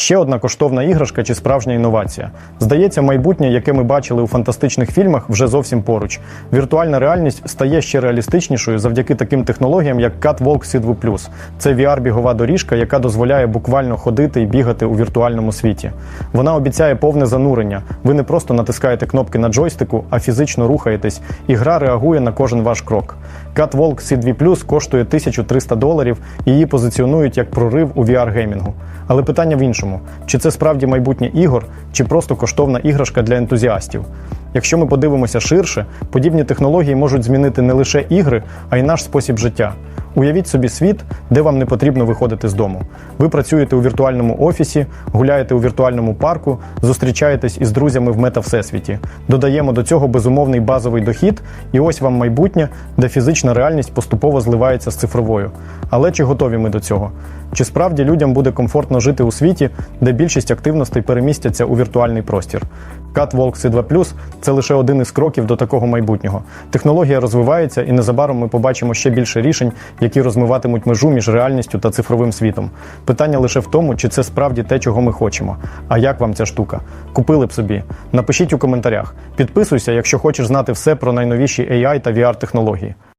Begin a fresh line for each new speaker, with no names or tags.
Ще одна коштовна іграшка чи справжня інновація. Здається, майбутнє, яке ми бачили у фантастичних фільмах, вже зовсім поруч. Віртуальна реальність стає ще реалістичнішою завдяки таким технологіям, як Catwalk Sidvu Plus. Це VR-бігова доріжка, яка дозволяє буквально ходити і бігати у віртуальному світі. Вона обіцяє повне занурення. Ви не просто натискаєте кнопки на джойстику, а фізично рухаєтесь, і гра реагує на кожен ваш крок. Catwalk Sidvi Plus коштує 1300 доларів і її позиціонують як прорив у VR-геймінгу. Але питання в іншому: чи це справді майбутнє ігор, чи просто коштовна іграшка для ентузіастів? Якщо ми подивимося ширше, подібні технології можуть змінити не лише ігри, а й наш спосіб життя. Уявіть собі світ, де вам не потрібно виходити з дому. Ви працюєте у віртуальному офісі, гуляєте у віртуальному парку, зустрічаєтесь із друзями в мета-всесвіті. Додаємо до цього безумовний базовий дохід, і ось вам майбутнє, де фізична реальність поступово зливається з цифровою. Але чи готові ми до цього? Чи справді людям буде комфортно жити у світі, де більшість активностей перемістяться у віртуальний простір? Catwalk C2 Plus – це лише один із кроків до такого майбутнього. Технологія розвивається, і незабаром ми побачимо ще більше рішень, які розмиватимуть межу між реальністю та цифровим світом. Питання лише в тому, чи це справді те, чого ми хочемо. А як вам ця штука? Купили б собі? Напишіть у коментарях. Підписуйся, якщо хочеш знати все про найновіші AI та VR технології.